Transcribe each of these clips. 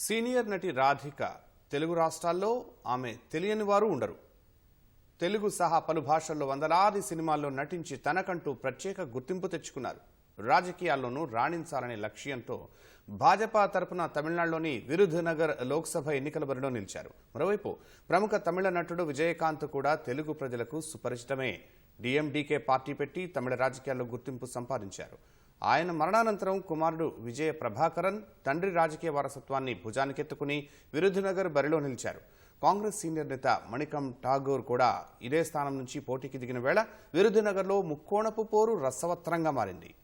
Senior నటి రాధిక తెలుగు రాష్ట్రాల్లో ఆమె తెలియని వారు ఉండరు. తెలుగు సహా పలు భాషల్లో వందలాది సినిమాల్లో నటించి తనకంటూ ప్రత్యేక గుర్తింపు తెచ్చుకున్నారు. రాజకీయాల్లోనూ రాణించాలనే లక్ష్యంతో భాజపా తరపున తమిళనాడులోని విరుధునగర్ లోక్సభ ఎన్నికల బరిలో నిలిచారు. మరోవైపు ప్రముఖ తమిళ నటుడు విజయకాంత్ కూడా తెలుగు ప్రజలకు సుపరిచితమే. డిఎండికే పార్టీ పెట్టి తమిళ రాజకీయాల్లో గుర్తింపు సంపాదించారు. ఆయన మరణానంతరం కుమారుడు విజయ ప్రభాకరన్ తండ్రి రాజకీయ వారసత్వాన్ని భుజానికెత్తుకుని విరుధునగర్ బరిలో నిలిచారు. కాంగ్రెస్ సీనియర్ నేత మణికం ఠాగూర్ కూడా ఇదే స్థానం నుంచి పోటీకి దిగిన వేళ విరుధునగర్లో ముక్కోణపు పోరు రసవత్రంగా మారింది.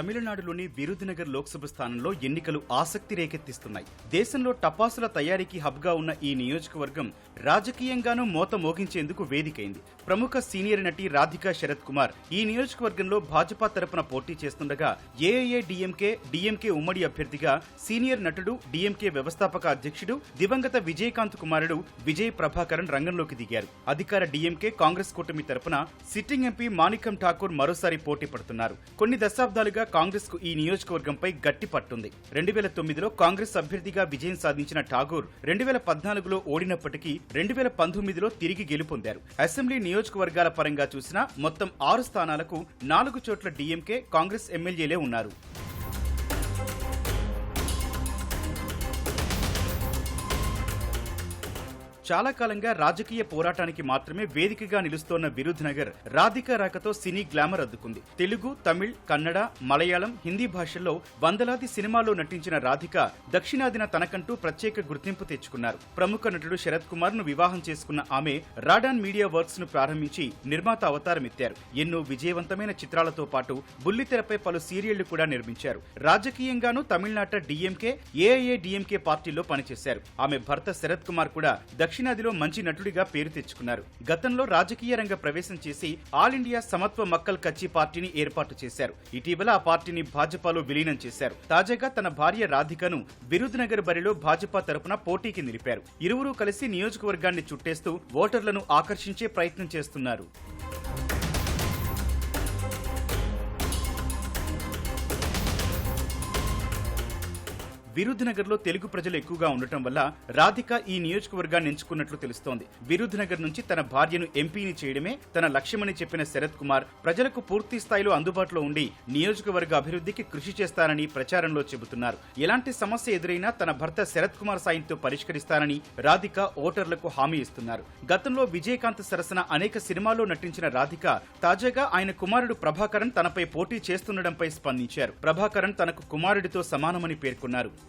తమిళనాడులోని విరుధునగర్ లోక్సభ స్థానంలో ఎన్నికలు ఆసక్తి రేకెత్తిస్తున్నాయి. దేశంలో టపాసుల తయారీకి హబ్గా ఉన్న ఈ నియోజకవర్గం రాజకీయంగానూ మోత మోగించేందుకు వేదికైంది. ప్రముఖ సీనియర్ నటి రాధికా శరత్ కుమార్ ఈ నియోజకవర్గంలో భాజపా తరపున పోటీ చేస్తుండగా ఏఐఏ డిఎంకే డిఎంకే ఉమ్మడి అభ్యర్థిగా సీనియర్ నటుడు డిఎంకే వ్యవస్థాపక అధ్యక్షుడు దివంగత విజయకాంత్ కుమారుడు విజయ్ ప్రభాకరన్ రంగంలోకి దిగారు. అధికార డిఎంకే కాంగ్రెస్ కూటమి తరపున సిట్టింగ్ ఎంపీ మాణికం ఠాకూర్ మరోసారి పోటీ పడుతున్నారు. కొన్ని దశాబ్దాలుగా కాంగ్రెస్కు ఈ నియోజకవర్గంపై గట్టి పట్టుంది. రెండు వేల తొమ్మిదిలో కాంగ్రెస్ అభ్యర్థిగా విజయం సాధించిన ఠాగూర్ రెండు వేల పద్నాలుగులో ఓడినప్పటికీ రెండు వేల పంతొమ్మిదిలో తిరిగి గెలుపొందారు. అసెంబ్లీ నియోజకవర్గాల పరంగా చూసినా మొత్తం ఆరు స్థానాలకు నాలుగు చోట్ల డీఎంకే కాంగ్రెస్ ఎమ్మెల్యేలే ఉన్నారు. చాలా కాలంగా రాజకీయ పోరాటానికి మాత్రమే వేదికగా నిలుస్తోన్న విరుధ్ నగర్ రాధిక రాకతో సినీ గ్లామర్ అద్దుకుంది. తెలుగు తమిళ్ కన్నడ మలయాళం హిందీ భాషల్లో వందలాది సినిమాల్లో నటించిన రాధిక దక్షిణాదిన తనకంటూ ప్రత్యేక గుర్తింపు తెచ్చుకున్నారు. ప్రముఖ నటుడు శరత్ కుమార్ను వివాహం చేసుకున్న ఆమె రాడాన్ మీడియా వర్క్స్ను ప్రారంభించి నిర్మాత అవతారం ఎత్తారు ఎన్నో విజయవంతమైన చిత్రాలతో పాటు బుల్లితెరపై పలు సీరియళ్ళు కూడా నిర్మించారు. రాజకీయంగానూ తమిళనాట డిఎంకే ఏఐఏ డిఎంకే పార్టీలో పనిచేశారు. ఆమె భర్త శరత్ కుమార్ కూడా దక్షిణ దక్షిణాదిలో మంచి నటుడిగా పేరు తెచ్చుకున్నారు. గతంలో రాజకీయ రంగ ప్రవేశం చేసి ఆల్ ఇండియా సమత్వ మక్కల్ కచ్చి పార్టీని ఏర్పాటు చేశారు. ఇటీవల ఆ పార్టీని భాజపాలో విలీనం చేశారు. తాజాగా తన భార్య రాధికను విరుద్నగర్ బరిలో భాజపా తరపున పోటీకి నిలిపారు. ఇరువురూ కలిసి నియోజకవర్గాన్ని చుట్టేస్తూ ఓటర్లను ఆకర్షించే ప్రయత్నం చేస్తున్నారు. విరుధ్నగర్లో తెలుగు ప్రజలు ఎక్కువగా ఉండటం వల్ల రాధిక ఈ నియోజకవర్గాన్ని ఎంచుకున్నట్లు తెలుస్తోంది. బిరుద్నగర్ నుంచి తన భార్యను ఎంపీని చేయడమే తన లక్ష్యమని చెప్పిన శరత్ కుమార్ ప్రజలకు పూర్తి స్థాయిలో అందుబాటులో ఉండి నియోజకవర్గ అభివృద్ధికి కృషి చేస్తానని ప్రచారంలో చెబుతున్నారు. ఎలాంటి సమస్య ఎదురైనా తన భర్త శరత్ కుమార్ సాయంతో పరిష్కరిస్తానని రాధిక ఓటర్లకు హామీ ఇస్తున్నారు. గతంలో విజయకాంత్ సరసన అనేక సినిమాల్లో నటించిన రాధిక తాజాగా ఆయన కుమారుడు ప్రభాకరన్ తనపై పోటీ చేస్తుండడంపై స్పందించారు. ప్రభాకరన్ తనకు కుమారుడితో సమానమని పేర్కొన్నారు.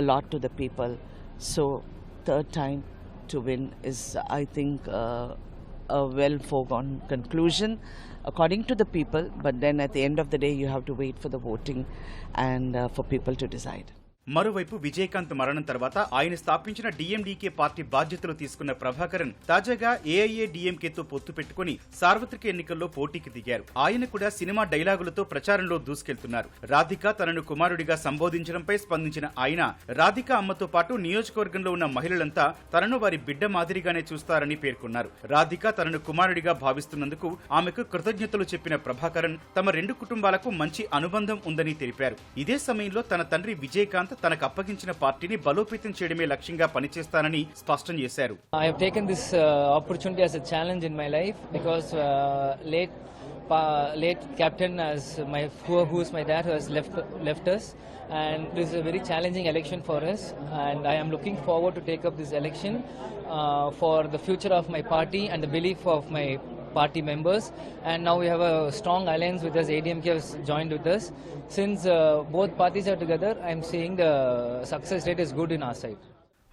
a lot to the people. So, third time to win is, I think, uh, a well foregone conclusion according to the people, but then at the end of the day, you have to wait for the voting and uh, for people to decide. మరోవైపు విజయకాంత్ మరణం తర్వాత ఆయన స్థాపించిన DMDK party బాధ్యతలు తీసుకున్న ప్రభాకరన్ తాజాగా AIA డీఎంకేతో పొత్తు పెట్టుకుని సార్వత్రిక ఎన్నికల్లో పోటీకి దిగారు. ఆయన కూడా సినిమా డైలాగులతో ప్రచారంలో దూసుకెళ్తున్నారు. రాధిక తనను కుమారుడిగా సంబోధించడంపై స్పందించిన ఆయన రాధిక అమ్మతో పాటు నియోజకవర్గంలో ఉన్న మహిళలంతా తనను వారి బిడ్డ మాదిరిగానే చూస్తారని పేర్కొన్నారు. రాధిక తనను కుమారుడిగా భావిస్తున్నందుకు ఆమెకు కృతజ్ఞతలు చెప్పిన ప్రభాకరన్ తమ రెండు కుటుంబాలకు మంచి అనుబంధం ఉందని తెలిపారు. ఇదే సమయంలో తన తండ్రి విజయకాంత్ తనకు అప్పగించిన పార్టీని బలోపేతం చేయడమే లక్ష్యంగా పనిచేస్తానని స్పష్టం చేశారు I have taken this uh, opportunity as a challenge in my life because late captain as my who, who is my dad who has left left us and this is a very challenging election for us and I am looking forward to take up this election uh, for the future of my party and the belief of my party members. And now we have a strong alliance with us. ADMK has joined with us. Since uh, both parties are together I am seeing the success rate is good in our side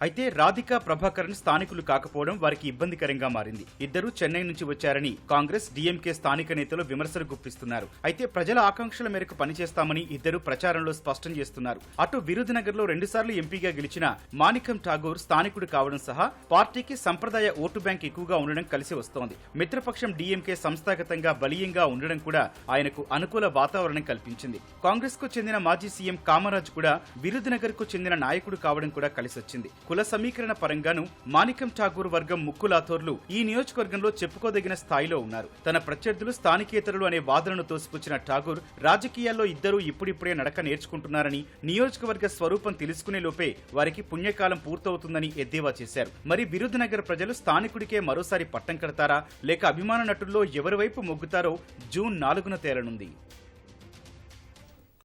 అయితే రాధికా ప్రభాకరన్ స్థానికులు కాకపోవడం వారికి ఇబ్బందికరంగా మారింది. ఇద్దరు చెన్నై నుంచి వచ్చారని Congress DMK స్థానిక నేతలు విమర్శలు గుప్పిస్తున్నారు. అయితే ప్రజల ఆకాంక్షల మేరకు పనిచేస్తామని ఇద్దరు ప్రచారంలో స్పష్టం చేస్తున్నారు. అటు విరుధునగర్లో రెండుసార్లు ఎంపీగా గెలిచిన మాణికం ఠాగూర్ స్థానికుడు కావడం సహా పార్టీకి సంప్రదాయ ఓటు బ్యాంక్ ఎక్కువగా ఉండడం కలిసి వస్తోంది. మిత్రపక్షం డీఎంకే సంస్థాగతంగా బలీయంగా ఉండడం కూడా ఆయనకు అనుకూల వాతావరణం కల్పించింది. కాంగ్రెస్కు చెందిన మాజీ సీఎం కామరాజ్ కూడా విరుధునగర్కు చెందిన నాయకుడు కావడం కూడా కలిసొచ్చింది. కుల సమీకరణ పరంగాను మాణికం ఠాగూర్ వర్గం ముక్కులాథోర్లు ఈ నియోజకవర్గంలో చెప్పుకోదగిన స్థాయిలో ఉన్నారు. తన ప్రత్యర్థులు స్థానికేతరులు అనే వాదనను తోసిపుచ్చిన ఠాగూర్ రాజకీయాల్లో ఇద్దరూ ఇప్పుడిప్పుడే నడక నేర్చుకుంటున్నారని నియోజకవర్గ స్వరూపం తెలుసుకునే లోపే వారికి పుణ్యకాలం పూర్తవుతుందని ఎద్దేవా చేశారు. మరి విరుధునగర్ ప్రజలు స్థానికుడికే మరోసారి పట్టం కడతారా? లేక అభిమాన నటుల్లో ఎవరి వైపు మొగ్గుతారో జూన్ నాలుగున తేలనుంది.